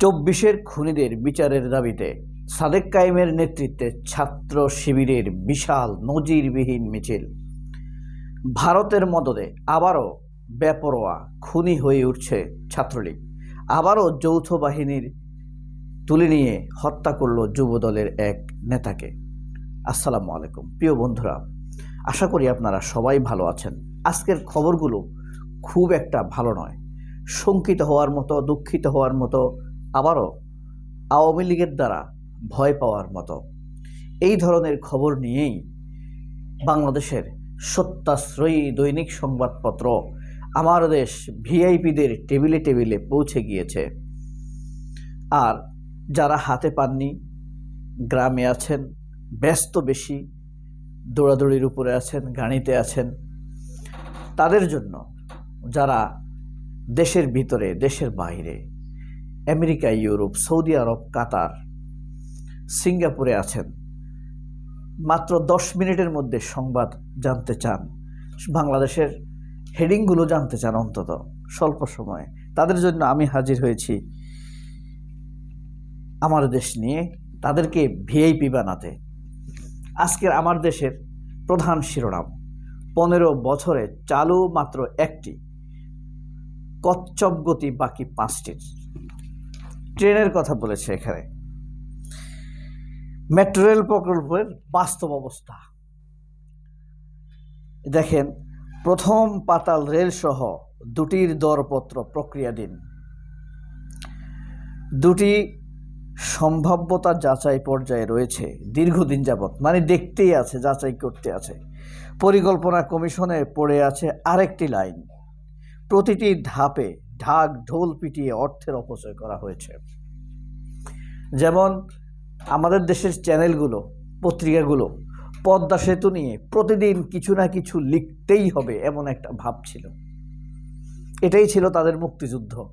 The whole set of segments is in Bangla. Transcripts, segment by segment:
চব্বিশের খুনিদের বিচারের দাবিতে সাদেক কায়েমের নেতৃত্বে ছাত্র শিবিরের বিশাল নজিরবিহীন মিছিল। ভারতের মদদে আবারও বেপরোয়া খুনি হয়ে উঠছে ছাত্রলীগ। আবারও যৌথ বাহিনীর তুলে নিয়ে হত্যা করল যুবদলের এক নেতাকে। আসসালামু আলাইকুম। প্রিয় বন্ধুরা, আশা করি আপনারা সবাই ভালো আছেন। আজকের খবরগুলো খুব একটা ভালো নয়। শঙ্কিত হওয়ার মতো, দুঃখিত হওয়ার মতো আবারও আওয়ামী লীগের দ্বারা ভয় পাওয়ার মতো। এই ধরনের খবর নিয়েই বাংলাদেশের সত্যাশ্রয়ী দৈনিক সংবাদপত্র আমার দেশ ভিআইপিদের টেবিলে টেবিলে পৌঁছে গিয়েছে। আর যারা হাতে পাননি, গ্রামে আছেন, ব্যস্ত বেশি, দৌড়াদৌড়ির উপরে আছেন, গাড়িতে আছেন, তাদের জন্য যারা দেশের ভিতরে, দেশের বাইরে America, Europe, Saudi Arab, Qatar, সিঙ্গাপুরে আছেন। মাত্র দশ মিনিটের মধ্যে সংবাদ জানতে চান। বাংলাদেশের হেডিংগুলো জানতে চান অন্তত, স্বল্প সময়ে। তাদের জন্য আমি হাজির হয়েছি আমার দেশ নিয়ে, তাদেরকে ভিআইপি বানাতে। আজকের আমার দেশের প্রধান শিরোনাম, পনেরো বছরে চালু মাত্র একটি, কচ্ছপ গতি বাকি পাঁচটির। ট্রেনের কথা বলেছে এখানে। মেট্রো রেল প্রকল্পের বাস্তব অবস্থা। দেখেন, প্রথম পাতাল রেল সহ দুটির দরপত্র প্রক্রিয়াধীন। দুটি সম্ভাব্যতা যাচাই পর্যায়ে রয়েছে, দীর্ঘদিন যাবৎ। মানে দেখতেই আছে, যাচাই করতে আছে। পরিকল্পনা কমিশনে পড়ে আছে আরেকটি লাইন। প্রতিটি ধাপে ঢাক, ঢোল পিটিয়ে অর্থের অপচয় করা হয়েছে। যেমন আমাদের দেশের চ্যানেলগুলো, পত্রিকাগুলো, পদ্মা সেতু নিয়ে প্রতিদিন কিছু না কিছু লিখতেই হবে এমন একটা ভাব ছিল। এটাই ছিল তাদের মুক্তিযুদ্ধ।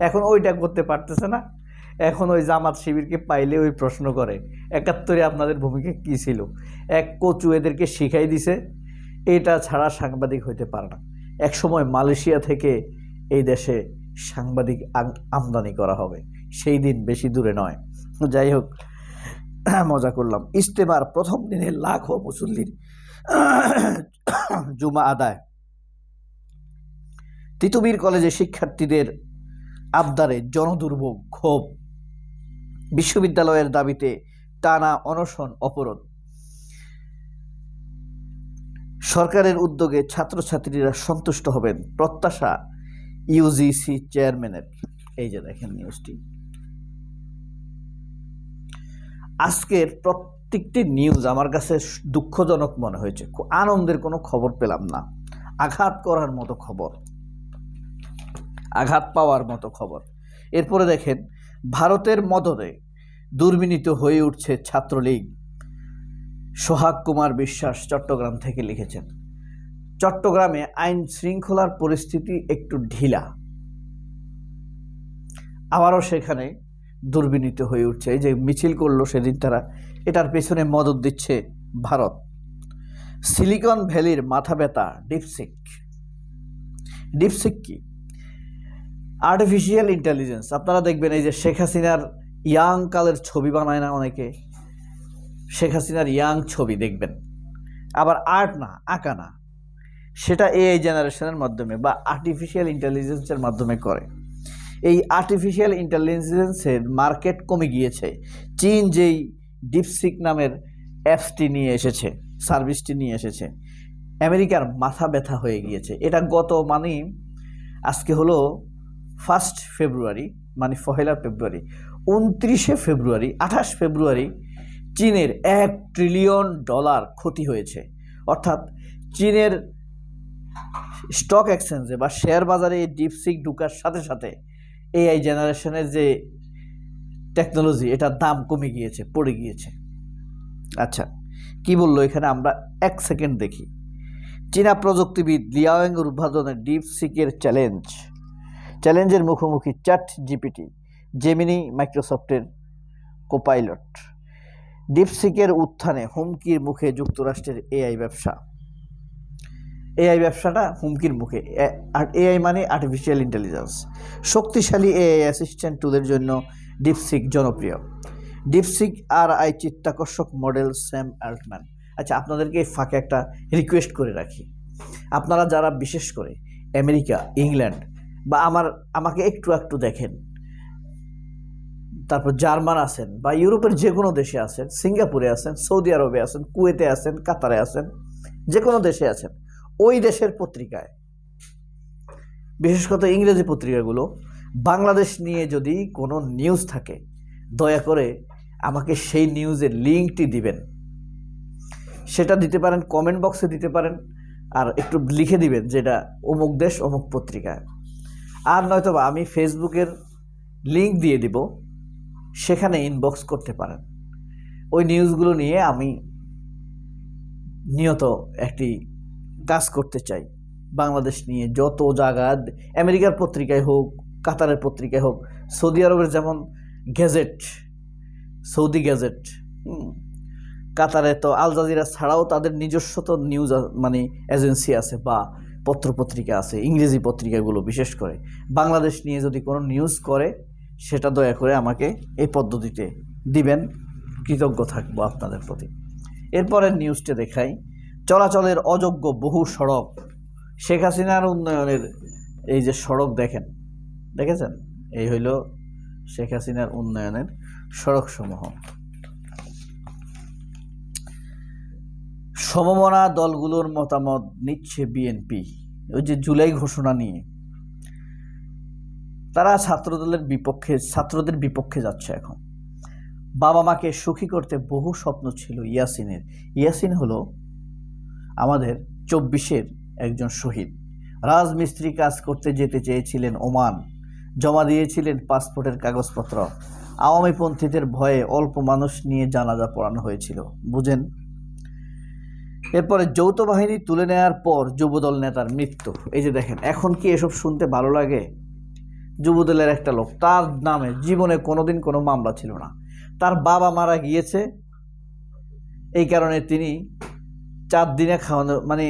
এখন ওইটা করতে পারতেছে না। এখন ওই জামাত শিবিরকে পাইলে ওই প্রশ্ন করে, একাত্তরে আপনাদের ভূমিকা কী ছিল? এক কচু এদেরকে শিখাই দিছে, এটা ছাড়া সাংবাদিক হইতে পারে না। এক সময় মালয়েশিয়া থেকে এই দেশে সাংবাদিক আম- আমদানি করা হবে। সেই দিন বেশি দূরে নয়। যাই হোক, মজা করলাম। ইস্তেমার প্রথম দিনে লাখো মুসল্লির জুমা আদায়। তিতুমির কলেজে শিক্ষার্থীদের আবদারে জনদুর্ভোগ, ক্ষোভ। বিশ্ববিদ্যালয়ের দাবিতে টানা অনশন অবরোধ সরকারের উদ্যোগে ছাত্রছাত্রীরা সন্তুষ্ট হবেন। প্রত্যাশা ইউজিসি চেয়ারম্যানের এই যে দেখেন নিউজটি আজকের প্রত্যেকটি নিউজ আমার কাছে দুঃখজনক মনে হয়েছে। আনন্দের কোনো খবর পেলাম না। আঘাত করার মতো খবর। আঘাত পাওয়ার মতো খবর। এরপরে দেখেন, ভারতের মদদে দুর্বিনীত হয়ে উঠছে ছাত্রলীগ। সোহাগ কুমার বিশ্বাস চট্টগ্রাম থেকে লিখেছেন। চট্টগ্রামে আইন শৃঙ্খলার পরিস্থিতি একটু ঢিলা। আবারও সেখানে দুর্বিনীত হয়ে উঠছে। এই যে মিছিল করল সেদিন তারা, এটার পেছনে মদত দিচ্ছে ভারত। সিলিকন ভ্যালির মাথা ব্যথা, ডিপসিক। ডিপসিক কি? আর্টিফিশিয়াল ইন্টেলিজেন্স আপনারা দেখবেন এই যে শেখ হাসিনার ইয়াং কালের ছবি বানায় না অনেকে? শেখ হাসিনার ইয়াং ছবি দেখবেন। আবার আর্ট না, আঁকা না। সেটা এআই জেনারেশনের মাধ্যমে বা আর্টিফিশিয়াল ইন্টেলিজেন্সের মাধ্যমে করে। এই আর্টিফিশিয়াল ইন্টেলিজেন্সের মার্কেট কমে গিয়েছে। চীন যেই ডিপসিক নামের অ্যাপসটি নিয়ে এসেছে সার্ভিসটি নিয়ে এসেছে, আমেরিকার মাথা ব্যথা হয়ে গিয়েছে। এটা গত মানে আজকে হলো ফার্স্ট ফেব্রুয়ারি মানে পহেলা ফেব্রুয়ারি উনত্রিশে ফেব্রুয়ারি আঠাশ ফেব্রুয়ারি চীনের এক ট্রিলিয়ন ডলার ক্ষতি হয়েছে। অর্থাৎ চীনের স্টক এক্সচেঞ্জে বা শেয়ার বাজারে এই ডিপসিক ঢুকার সাথে সাথে এআই জেনারেশনের যে টেকনোলজি, এটার দাম কমে গিয়েছে, পড়ে গিয়েছে। আচ্ছা কি বলল এখানে? আমরা এক সেকেন্ড দেখি। চীনা প্রযুক্তিবিদ লিয়াওয়েং উদ্ভাবনের ডিপসিকের চ্যালেঞ্জ। চ্যালেঞ্জের মুখোমুখি চ্যাট জিপিটি জেমিনি মাইক্রোসফটের কোপাইলট ডিপসিকের উত্থানে হুমকির মুখে যুক্তরাষ্ট্রের এআই ব্যবসা। এআই ব্যবসাটা হুমকির মুখে। এআই মানে আর্টিফিশিয়াল ইন্টেলিজেন্স শক্তিশালী এআই অ্যাসিস্ট্যান্ট টুলের জন্য ডিপসিক জনপ্রিয়। ডিপসিক আর আই চিত্তাকর্ষক মডেল স্যাম অ্যাল্টম্যান আচ্ছা আপনাদেরকে ফাঁকে একটা রিকোয়েস্ট করে রাখি। আপনারা যারা, বিশেষ করে আমেরিকা, ইংল্যান্ড বা আমার, আমাকে একটু একটু দেখেন। তারপর জার্মান আছেন বা ইউরোপের যে কোনো দেশে আছেন, সিঙ্গাপুরে আছেন, সৌদি আরবে আছেন, কুয়েতে আছেন, কাতারে আছেন যে কোনো দেশে আছেন। ওই দেশের পত্রিকায়। বিশেষ করে ইংরেজি পত্রিকাগুলো। বাংলাদেশ নিয়ে যদি কোনো নিউজ থাকে, দয়া করে আমাকে সেই নিউজের লিঙ্কটি দিবেন। সেটা দিতে পারেন কমেন্ট বক্সে দিতে পারেন, আর একটু লিখে দিবেন যেটা অমুক দেশ, অমুক পত্রিকায়। আর নয়তোবা আমি ফেসবুকের লিঙ্ক দিয়ে দিব, সেখানে ইনবক্স করতে পারেন। ওই নিউজগুলো নিয়ে আমি নিয়ত একটি কাজ করতে চাই। বাংলাদেশ নিয়ে যত জায়গা, আমেরিকার পত্রিকায় হোক, কাতারের পত্রিকায় হোক, সৌদি আরবের যেমন গ্যাজেট, সৌদি গ্যাজেট কাতারে তো আল জাজিরা ছাড়াও তাদের নিজস্ব তো নিউজ মানে এজেন্সি আছে বা পত্রপত্রিকা আছে, ইংরেজি পত্রিকাগুলো বিশেষ করে। বাংলাদেশ নিয়ে যদি কোনো নিউজ করে, সেটা দয়া করে আমাকে এই পদ্ধতিতে দিবেন। কৃতজ্ঞ থাকব আপনাদের প্রতি। এরপরের নিউজটা দেখাই। চলাচলের অযোগ্য বহু সড়ক শেখ হাসিনার উন্নয়নের এই যে সড়ক দেখেন, দেখেছেন? এই হইল শেখ হাসিনার উন্নয়নের সড়কসমূহ। সমমনা দলগুলোর মতামত নিচ্ছে বিএনপি। ওই যে জুলাই ঘোষণা নিয়ে। তারা ছাত্রদলের বিপক্ষে, ছাত্রদের বিপক্ষে যাচ্ছে এখন। বাবা মাকে সুখী করতে বহু স্বপ্ন ছিল ইয়াসিনের। ইয়াসিন হলো আমাদের চব্বিশের একজন শহীদ। রাজমিস্ত্রি কাজ করতে যেতে চেয়েছিলেন ওমান। জমা দিয়েছিলেন পাসপোর্টের কাগজপত্র। আওয়ামীপন্থীদের ভয়ে অল্প মানুষ নিয়ে জানাজা পড়ানো হয়েছিল। বুঝেন? এরপরে যৌথ বাহিনী তুলে নেওয়ার পর যুবদল নেতার মৃত্যু। এই যে দেখেন, এখন কি এসব শুনতে ভালো লাগে? যুবদলের একটা লোক, তার নামে জীবনে কোনোদিন কোনো মামলা ছিল না। তার বাবা মারা গিয়েছে। এই কারণে তিনি চার দিনে খাওয়ানো মানে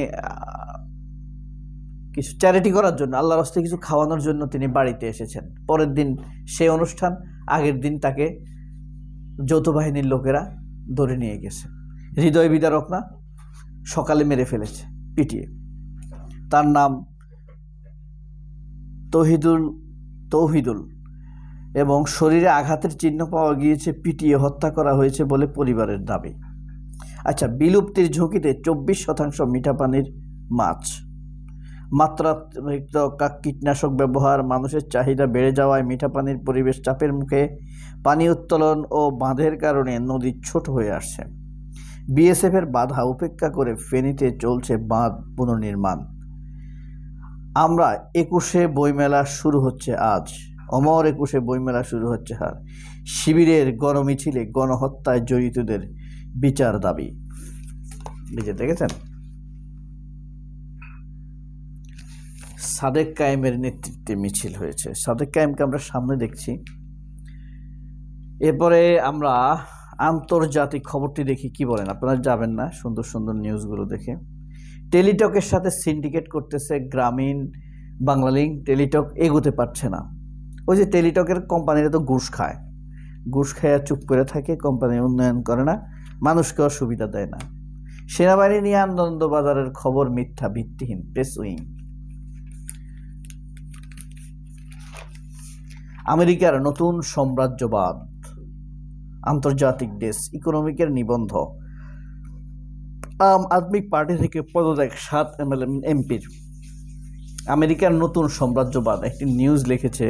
কিছু চ্যারিটি করার জন্য, আল্লাহর হস্তে কিছু খাওয়ানোর জন্য তিনি বাড়িতে এসেছেন। পরের দিন সেই অনুষ্ঠান, আগের দিন তাকে যৌথ বাহিনীর লোকেরা ধরে নিয়ে গেছে। হৃদয় বিদারক না, সকালে মেরে ফেলেছে, পিটিয়ে। তার নাম তহিদুল, তৌহিদুল এবং শরীরে আঘাতের চিহ্ন পাওয়া গিয়েছে, পিটিয়ে হত্যা করা হয়েছে বলে পরিবারের দাবি। আচ্ছা বিলুপ্তির ঝুঁকিতে চব্বিশ শতাংশ মিঠা পানির মাছ। মাত্রাতিরিক্ত কীটনাশক ব্যবহার, মানুষের চাহিদা বেড়ে যাওয়ায় মিঠা পানির পরিবেশ চাপের মুখে পানি উত্তোলন ও বাঁধের কারণে নদী ছোট হয়ে আসছে। বিএসএফের বাধা উপেক্ষা করে ফেনীতে চলছে বাঁধ পুনর্নির্মাণ। আমরা একুশে বইমেলা শুরু হচ্ছে আজ। অমর একুশে বইমেলা শুরু হচ্ছে আর শিবিরের গণমিছিলে গণহত্যায় জড়িতদের বিচার দাবি। বুঝে দেখেছেন? সাদেক কায়েমের নেতৃত্বে মিছিল হয়েছে। সাদেক কায়েমকে আমরা সামনে দেখছি। এরপরে আমরা আন্তর্জাতিক খবরটি দেখি, কি বলেন? আপনারা যাবেন না, সুন্দর সুন্দর নিউজগুলো দেখে। টেলিটকের সাথে সিন্ডিকেট করতেছে গ্রামীণ বাংলালিঙ্ক টেলিটক এগোতে পারছে না। ওই যে টেলিটকের কোম্পানিরা তো ঘুষ খায়। ঘুষ খায় চুপ করে থাকে, কোম্পানি উন্নয়ন করে না। মানুষকে সুবিধা দেয় না। সেনাবাহিনী নিয়ে আনন্দবাজারের খবর মিথ্যা, ভিত্তিহীন প্রেস উইং আমেরিকার নতুন সাম্রাজ্যবাদ, আন্তর্জাতিক দেশ, ইকোনমিকের নিবন্ধ। আম আদমি পার্টি থেকে পদত্যাগ, সাত এমপির আমেরিকার নতুন সাম্রাজ্যবাদ, একটি নিউজ লিখেছে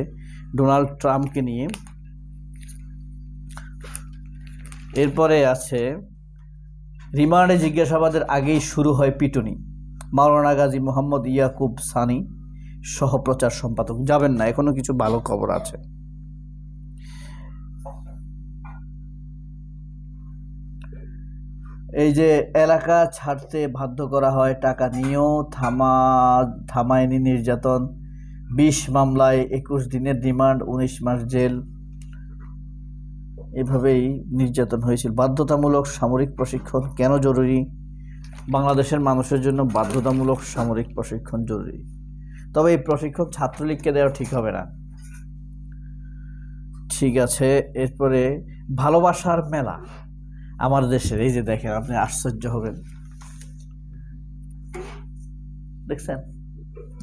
ডোনাল্ড ট্রাম্পকে নিয়ে। এরপরে আছে, রিমান্ডে জিজ্ঞাসাবাদের আগেই শুরু হয় পিটুনি। মাওলানা গাজী মোহাম্মদ ইয়াকুব সানি, সহপ্রচার সম্পাদক। যাবেন না, এখনও কিছু ভালো খবর আছে। এই যে, এলাকা ছাড়তে বাধ্য করা হয়, টাকা নিয়েও থামা, থামায়নি নির্যাতন। বিশ মামলায় একুশ দিনের রিমান্ড, উনিশ মাস জেল। এভাবেই নির্যাতন হয়েছিল। বাধ্যতামূলক সামরিক প্রশিক্ষণ কেন জরুরি? বাংলাদেশের মানুষের জন্য বাধ্যতামূলক সামরিক প্রশিক্ষণ জরুরি। তবে এই প্রশিক্ষণ ছাত্রলীগকে দেওয়া ঠিক হবে না। ঠিক আছে, এরপরে ভালোবাসার মেলা। আমার দেশের, এই যে দেখেন, আপনি আশ্চর্য হবেন। দেখছেন?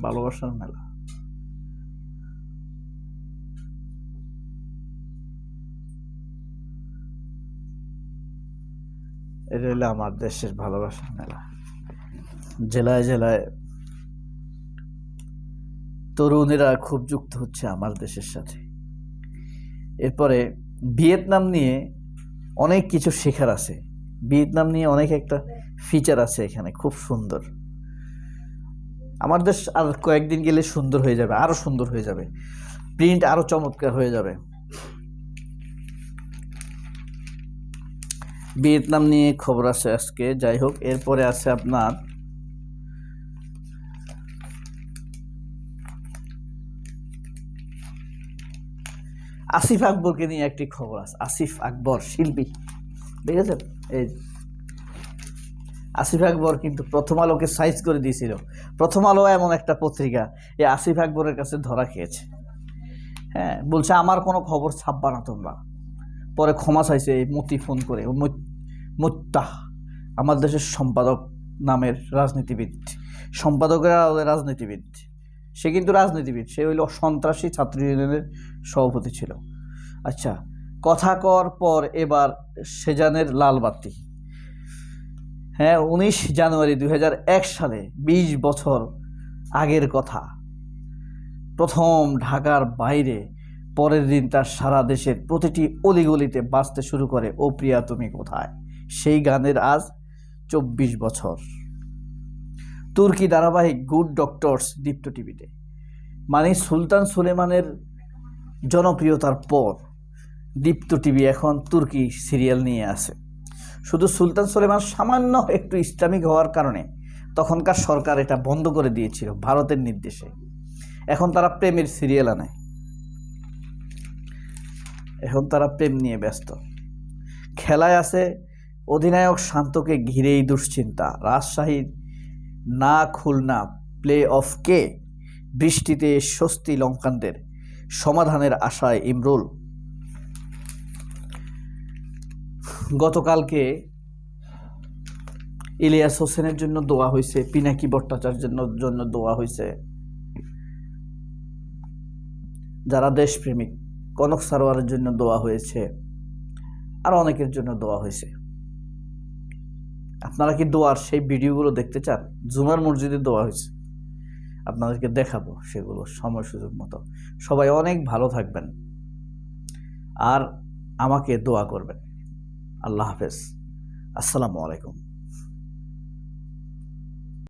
ভালোবাসার মেলা। এটা হলো আমার দেশের ভালোবাসার মেলা। জেলায় জেলায় তরুণেরা খুব যুক্ত হচ্ছে আমার দেশের সাথে। এরপরে ভিয়েতনাম নিয়ে অনেক কিছু শেখার আছে। ভিয়েতনাম নিয়ে অনেক একটা ফিচার আছে এখানে, খুব সুন্দর। আমার দেশ আর কয়েকদিন গেলে সুন্দর হয়ে যাবে আরও সুন্দর হয়ে যাবে। প্রিন্ট আরও চমৎকার হয়ে যাবে। ভিয়েতনাম নিয়ে খবর আছে আজকে। যাই হোক, এরপরে আছে আপনার আসিফ আকবরকে নিয়ে একটি খবর আছে। আসিফ আকবর, শিল্পী। দেখেছেন? এই আসিফ আকবর কিন্তু প্রথম আলোকে সাইজ করে দিয়েছিল। প্রথম আলো এমন একটা পত্রিকা এই আসিফ আকবরের কাছে ধরা খেয়েছে। হ্যাঁ বলছে, আমার কোনো খবর ছাপবা না তোমরা। পরে ক্ষমা চাইছে এই মতি ফোন করে মুত্তাহ, আমার দেশের সম্পাদক নামের রাজনীতিবিদ। সম্পাদকেরা রাজনীতিবিদ। সে কিন্তু রাজনীতিবিদ, সে হইল সন্ত্রাসী ছাত্র ইউনিয়নের সভাপতি ছিল। আচ্ছা কথা কর পর এবার সেজানের লাল বাতি হ্যাঁ উনিশ জানুয়ারি দু হাজার এক সালে ২০ বছর আগের কথা। প্রথম ঢাকার বাইরে, পরের দিন তার সারা দেশের প্রতিটি অলিগলিতে বাঁচতে শুরু করে, ও প্রিয়া, তুমি কোথায়? সেই গানের আজ চব্বিশ বছর। তুর্কি ধারাবাহিক গুড ডক্টরস দীপ্ত টিভিতে। মানে সুলতান সুলেমানের জনপ্রিয়তার পর দীপ্ত টিভি এখন তুর্কি সিরিয়াল নিয়ে আসে শুধু সুলতান সুলেমান সামান্য একটু ইসলামিক হওয়ার কারণে তখনকার সরকার এটা বন্ধ করে দিয়েছিল ভারতের নির্দেশে। এখন তারা প্রেমের সিরিয়াল আনে। এখন তারা প্রেম নিয়ে ব্যস্ত। খেলায় আছে অধিনায়ক শান্তকে ঘিরেই দুশ্চিন্তা। রাজশাহীর না খুলনা প্লে অফ কে বৃষ্টিতে স্বস্তি লঙ্কানদের সমাধানের আশায় ইমরুল। গতকালকে ইলিয়াস হোসেনের জন্য দোয়া হয়েছে, পিনাকি ভট্টাচার্যের জন্য দোয়া হয়েছে। যারা দেশপ্রেমিক, কনক সারোয়ারের জন্য দোয়া হয়েছে, আর অনেকের জন্য দোয়া হয়েছে। আপনারা কি দোয়ার সেই ভিডিওগুলো দেখতে চান? জুমার মসজিদে দোয়া হয়েছে। আপনাদেরকে দেখাবো সেগুলো সময় সুযোগ মতো। সবাই অনেক ভালো থাকবেন। আর আমাকে দোয়া করবেন। আল্লাহ হাফেজ। আসসালামু আলাইকুম।